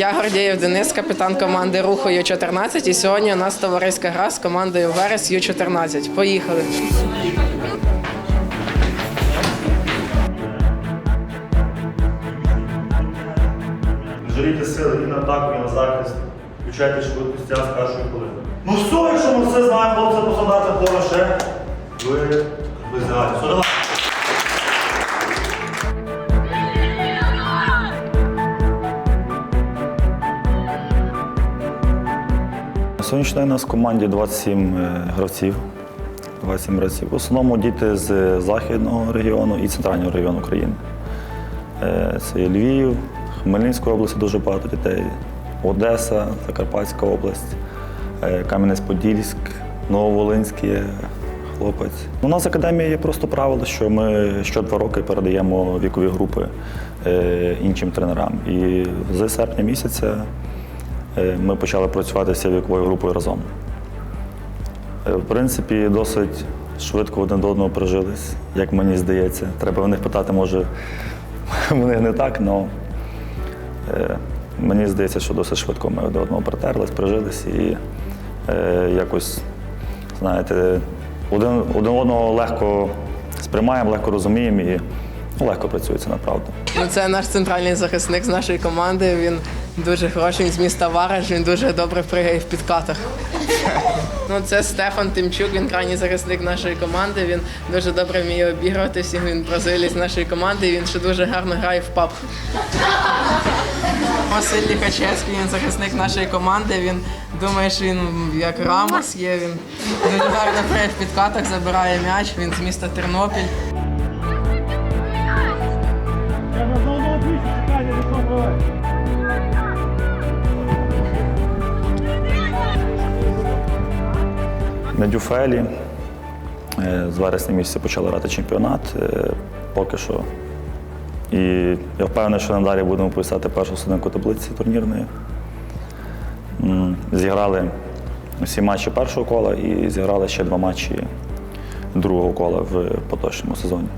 Я Гордієв Денис, капітан команди Руху Ю-14. І сьогодні у нас товариська гра з командою Верес Ю-14. Поїхали. Не сили і на атаку, і на захист. Включайте швидкості з першої хвилини. Ну все, якщо ми все знаємо, хлопці по стандартам хлопці ще. Ви ви знаєте. Все, давай. Сьогоднішній у нас в команді 27 е, гравців. 27 гравців. В основному діти з західного регіону і центрального регіону України. Е, Це Львів, Хмельницька область дуже багато дітей, Одеса, Закарпатська область, е, Кам'янець-Подільськ, Нововолинський хлопець. У нас в академії є просто правило, що ми що два роки передаємо вікові групи е, іншим тренерам. І з серпня місяця Е, Ми почали працювати з віковою групою разом. Е, В принципі, досить швидко один до одного прижились, як мені здається. Треба в них питати, може, в них не так, але мені здається, що досить швидко ми до одного притерлись, прижились і е, якось, знаєте, один, один одного легко сприймаємо, легко розуміємо і легко працюється направду. Ну, це наш центральний захисник з нашої команди. Він дуже хороший, він з міста Вараж, він дуже добре пригає в підкатах. Ну, це Стефан Тимчук, він крайній захисник нашої команди. Він дуже добре вміє обігруватися. Він бразилець нашої команди. і Він ще дуже гарно грає в паб. Василь Ліхачевський, він захисник нашої команди. Він думає, що він як Рамос є. Він дуже гарно грає в підкатах, забирає м'яч. Він з міста Тернопіль. На Дюфелі е, з вересня місяця почали грати чемпіонат. е, Поки що. І я впевнений, що надалі будемо писати першу сходинку таблиці турнірної. Зіграли всі матчі першого кола і зіграли ще два матчі другого кола в поточному сезоні.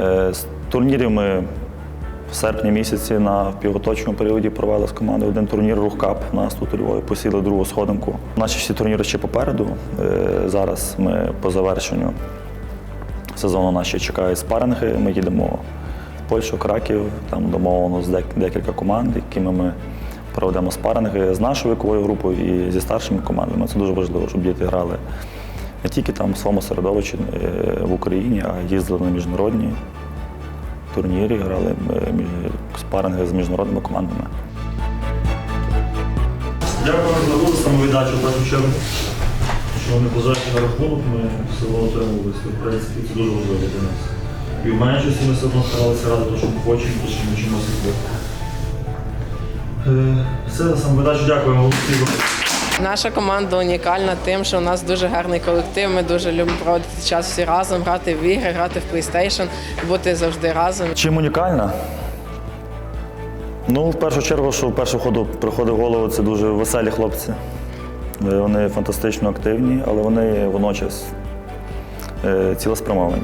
Е, З турнірів ми в серпні місяці на півоточному періоді провели з командою один турнір Рухкап. Нас тут у Львові посіли другу сходинку. Наші всі турніри ще попереду. Е, Зараз ми по завершенню сезону ще чекають спаринги. Ми їдемо в Польщу, Краків, там домовлено з декілька команд, якими ми проведемо спаринги з нашою віковою групою і зі старшими командами. Це дуже важливо, щоб діти грали не тільки там в своєму середовищі е, в Україні, а їздили на міжнародні турнірі, грали спаринги з міжнародними командами. Дякую за за самовіддачу в першу чергу. Що вони позначили на рахунок, ми все одно отримували. В принципі, це дуже важливо для нас. І в меншості ми все одно старалися ради того, що ми хочемо, то що ми чимось. Е, Все, самовіддачу дякуємо. Наша команда унікальна тим, що у нас дуже гарний колектив. Ми дуже любимо проводити час всі разом, грати в ігри, грати в PlayStation, бути завжди разом. Чим унікальна? Ну, в першу чергу, що в першу ходу приходить в голову, це дуже веселі хлопці. Е, Вони фантастично активні, але вони водночас е, цілеспрямовані.